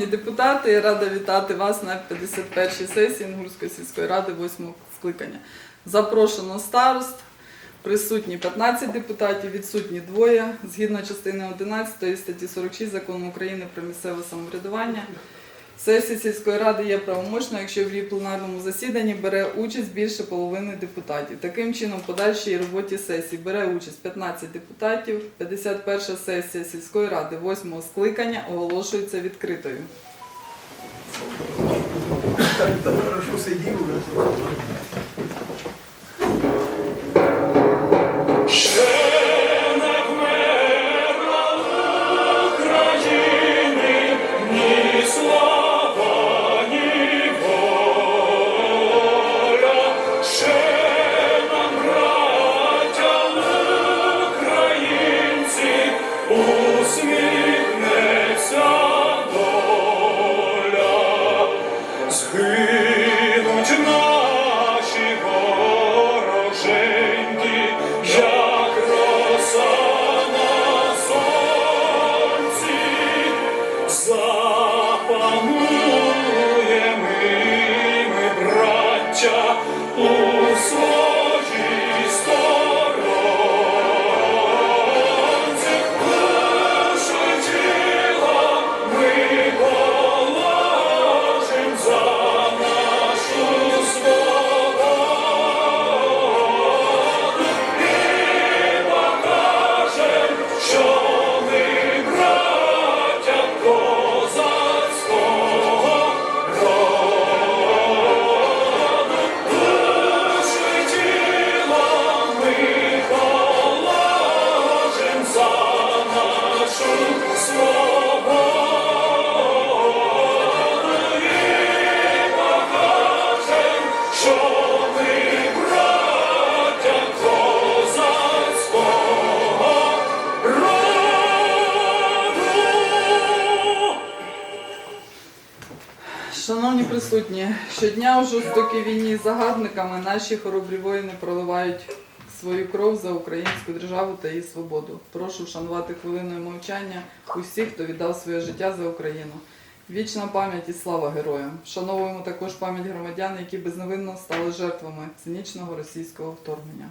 Шановні депутати, рада вітати вас на 51-й сесії Інгурської сільської ради 8 скликання. Запрошено старост, присутні 15 депутатів, відсутні двоє. Згідно частини 11 статті 46 Закону України про місцеве самоврядування. Сесія сільської ради є правомочною, якщо в її пленарному засіданні бере участь більше половини депутатів. Таким чином, в подальшій роботі сесії бере участь 15 депутатів. 51 сесія сільської ради 8 скликання оголошується відкритою. Так, так сидів. Шановні присутні, щодня у жорстокій війні з загарбниками наші хоробрі воїни проливають свою кров за українську державу та її свободу. Прошу вшанувати хвилиною мовчання усіх, хто віддав своє життя за Україну. Вічна пам'ять і слава героям. Вшановуємо також пам'ять громадян, які безневинно стали жертвами цинічного російського вторгнення.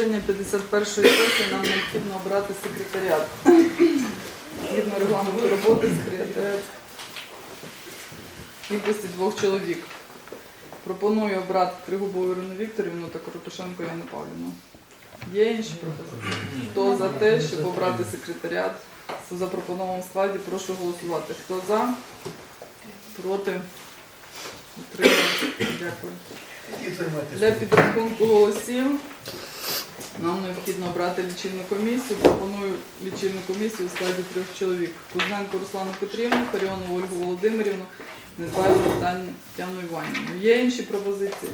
Для ведення 51-ї сесії нам необхідно обрати секретаріат. Згідно регламенту роботи секретаріат кількості двох чоловік. Пропоную обрати Тригубову Ірину Вікторівну та Коротушенко Яну Павлівну. Є інші пропозиції? Хто за те, щоб обрати секретаріат у запропонованому складі, прошу голосувати. Хто за? Проти? Утримався? Дякую. Для підрахунку голосів нам необхідно обрати лічильну комісію. Пропоную лічильну комісію у складі трьох чоловік. Кузненко Руслану Петрівну, Харіонову Ольгу Володимирівну, Недбайло Тетяну Іванівну. Є інші пропозиції?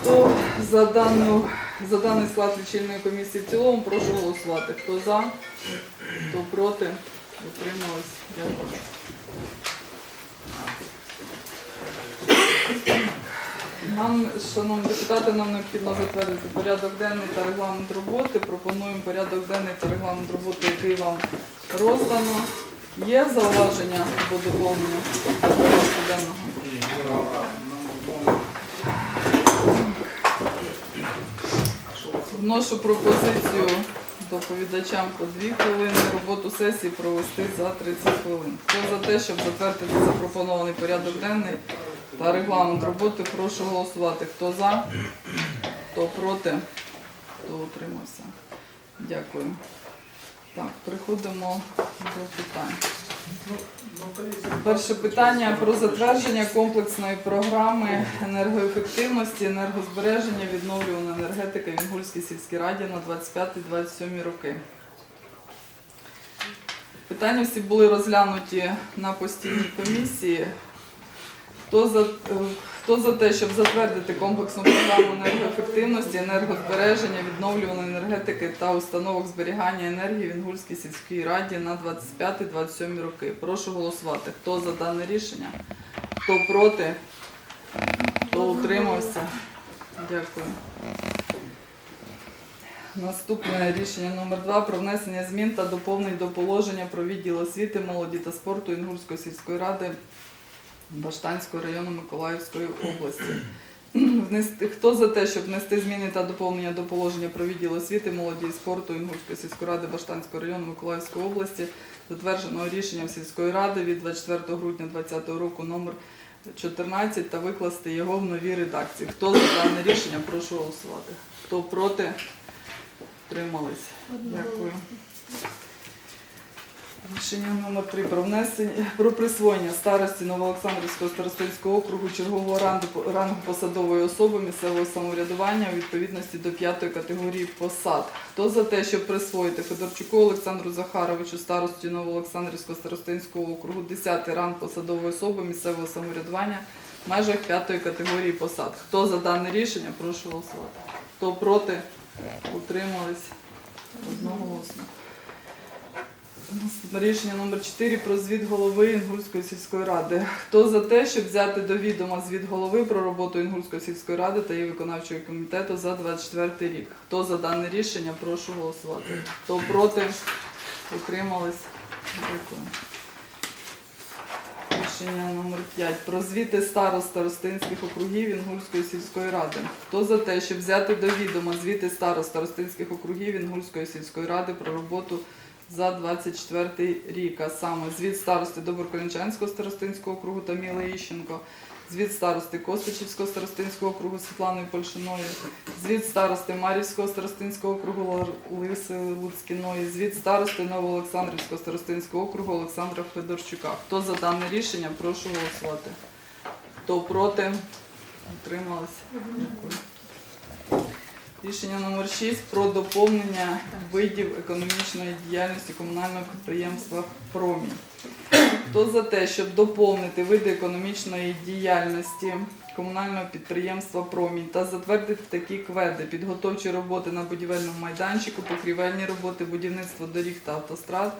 Хто за, дану, за даний склад лічильної комісії в цілому, прошу голосувати. Хто за, хто проти, утримались. Дякую. Нам, шановні депутати, нам необхідно затвердити порядок денний та регламент роботи. Пропонуємо порядок денний та регламент роботи, який вам роздано. Є зауваження або доповнення до порядку денного? Вношу пропозицію доповідачам по 2 хвилини, роботу сесії провести за 30 хвилин. Хто за те, щоб затвердити запропонований порядок денний та регламент роботи, прошу голосувати. Хто за, хто проти, хто утримався. Дякую. Так, переходимо до питань. Перше питання про затвердження комплексної програми енергоефективності, енергозбереження, відновлюваної енергетики в Інгульській сільській раді на 25-27 роки. Питання всі були розглянуті на постійній комісії. Хто за, е, хто за те, щоб затвердити комплексну програму енергоефективності, енергозбереження, відновлюваної енергетики та установок зберігання енергії в Інгульській сільській раді на 25-27 роки? Прошу голосувати. Хто за дане рішення? Хто проти? Хто утримався? Дякую. Наступне рішення номер 2 про внесення змін та доповнень до положення про відділ освіти, молоді та спорту Інгульської сільської ради Баштанського району Миколаївської області. Хто за те, щоб внести зміни та доповнення до положення про відділ освіти, молоді і спорту Інгульської сільської ради Баштанського району Миколаївської області, затвердженого рішенням сільської ради від 24 грудня 2020 року номер 14 та викласти його в новій редакції. Хто за дане рішення, прошу голосувати. Хто проти, тримались. Дякую. Рішення номер 3 про внесення про присвоєння старості Новоолександрівського старостинського округу чергового рангу, рангу посадової особи місцевого самоврядування у відповідності до п'ятої категорії посад. Хто за те, щоб присвоїти Федорчуку Олександру Захаровичу старості Новоолександрівського старостинського округу 10 ранг посадової особи місцевого самоврядування в межах п'ятої категорії посад? Хто за дане рішення? Прошу голосувати. Хто проти? Утримались одноголосно. Рішення номер 4 про звіт голови Інгульської сільської ради. Хто за те, щоб взяти до відома звіт голови про роботу Інгульської сільської ради та її виконавчого комітету за 24 рік? Хто за дане рішення, прошу голосувати. Хто проти, утримались. Дякую. Рішення номер 5 про звіти старост старостинських округів Інгульської сільської ради. Хто за те, щоб взяти до відома звіти старост старостинських округів Інгульської сільської ради про роботу за 24 рік, а саме звіт старости Доброколінчанського старостинського округу Таміли Іщенко, звіт старости Костичівського старостинського округу Світлани Польшиної, звіт старости Марівського старостинського округу Лар- Лиси Луцькіної, звіт старости Новоолександрівського старостинського округу Олександра Федорчука. Хто за дане рішення, прошу голосувати. Хто проти, утрималися. Дякую. Рішення номер 6 про доповнення видів економічної діяльності комунального підприємства Промінь. Хто за те, щоб доповнити види економічної діяльності комунального підприємства Промінь та затвердити такі кведи, підготовчі роботи на будівельному майданчику, покрівельні роботи, будівництво доріг та автострад,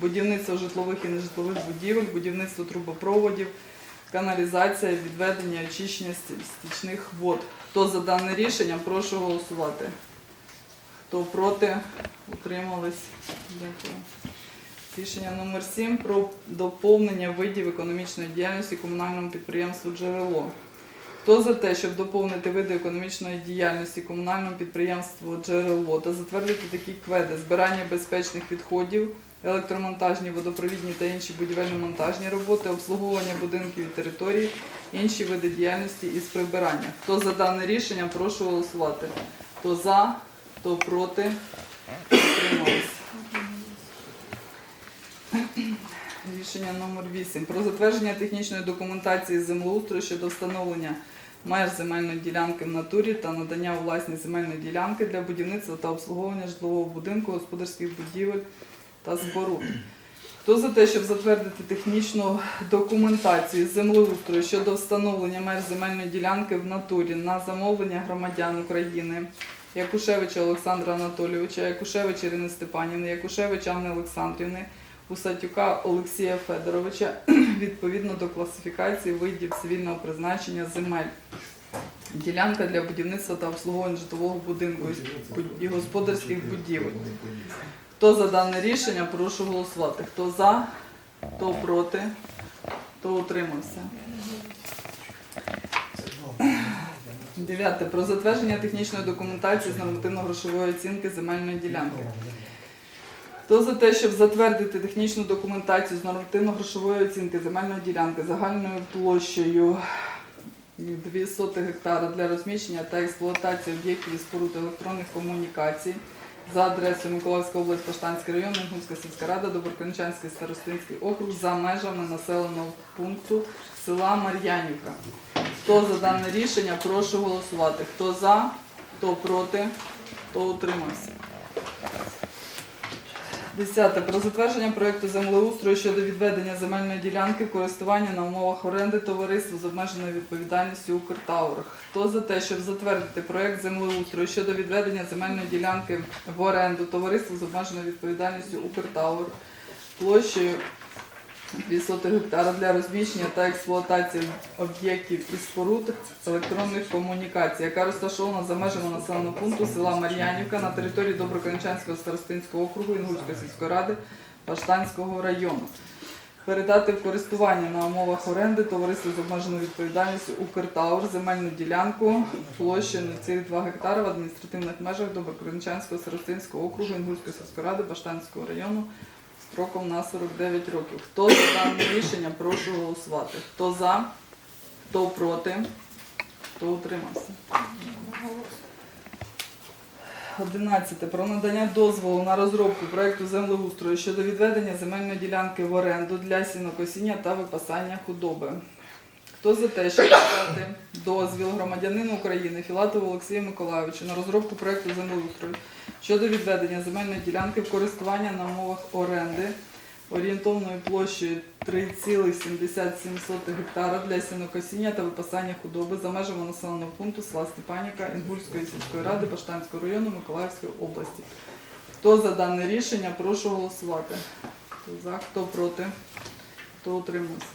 будівництво житлових і нежитлових будівель, будівництво трубопроводів, каналізація, відведення, очищення стічних вод. Хто за дане рішення, прошу голосувати. Хто проти, утримались. Дякую. Рішення номер 7 про доповнення видів економічної діяльності комунальному підприємству Джерело. Хто за те, щоб доповнити види економічної діяльності комунальному підприємству Джерело та затвердити такі кведи збирання безпечних відходів, електромонтажні, водопровідні та інші будівельно-монтажні роботи, обслуговування будинків і територій, інші види діяльності із прибирання. Хто за дане рішення, прошу голосувати. Хто за, хто проти, утримались. Рішення номер 8 про затвердження технічної документації землеустрою щодо встановлення меж земельної ділянки в натурі та надання у власність земельної ділянки для будівництва та обслуговування житлового будинку, господарських будівель та споруд. Хто за те, щоб затвердити технічну документацію землеустрою щодо встановлення меж земельної ділянки в натурі на замовлення громадян України Якушевича Олександра Анатолійовича, Якушевича Ірини Степанівни, Якушевича Анни Олександрівни, Усатюка Олексія Федоровича відповідно до класифікації видів цивільного призначення земель. Ділянка для будівництва та обслуговування житлового будинку і господарських будівель. Хто за дане рішення, прошу голосувати. Хто за, хто проти, хто утримався. Дев'яте. Про затвердження технічної документації з нормативно-грошової оцінки земельної ділянки. Хто за те, щоб затвердити технічну документацію з нормативно-грошової оцінки земельної ділянки загальною площею 2 соти гектара для розміщення та експлуатації об'єктів і споруд електронних комунікацій за адресою Миколаївська область, Поштанський район, Інгульська сільська рада, Доброкончанський старостинський округ за межами населеного пункту села Мар'янівка. Хто за дане рішення, прошу голосувати. Хто за, хто проти, хто утримався. Десяте. Про затвердження проєкту землеустрою щодо відведення земельної ділянки користування на умовах оренди товариству з обмеженою відповідальністю Укртаур. Хто за те, щоб затвердити проєкт землеустрою щодо відведення земельної ділянки в оренду товариству з обмеженою відповідальністю Укртаур площею 200 гектара для розміщення та експлуатації об'єктів і споруд електронних комунікацій, яка розташована за межами населеного пункту села Мар'янівка на території Доброкончанського старостинського округу Інгульської сільської ради Паштанського району. Передати в користування на умовах оренди товариству з обмеженою відповідальністю Укртаур земельну ділянку площею на цих 2 гектари в адміністративних межах Доброкончанського старостинського округу Інгульської сільської ради Паштанського району строком на 49 років. Хто за дане рішення, прошу голосувати. Хто за, хто проти, хто утримався. 11. Про надання дозволу на розробку проекту землеустрою щодо відведення земельної ділянки в оренду для сінокосіння та випасання худоби. Хто за те, щоб дати дозвіл громадянину України Філатову Олексію Миколайовичу на розробку проекту землеустрою щодо відведення земельної ділянки в користування на умовах оренди орієнтовною площею 3,77 гектара для сінокосіння та випасання худоби за межами населеного пункту села Степаніка Інгульської сільської ради Баштанського району Миколаївської області. Хто за дане рішення, прошу голосувати. Хто за, хто проти, хто утримався.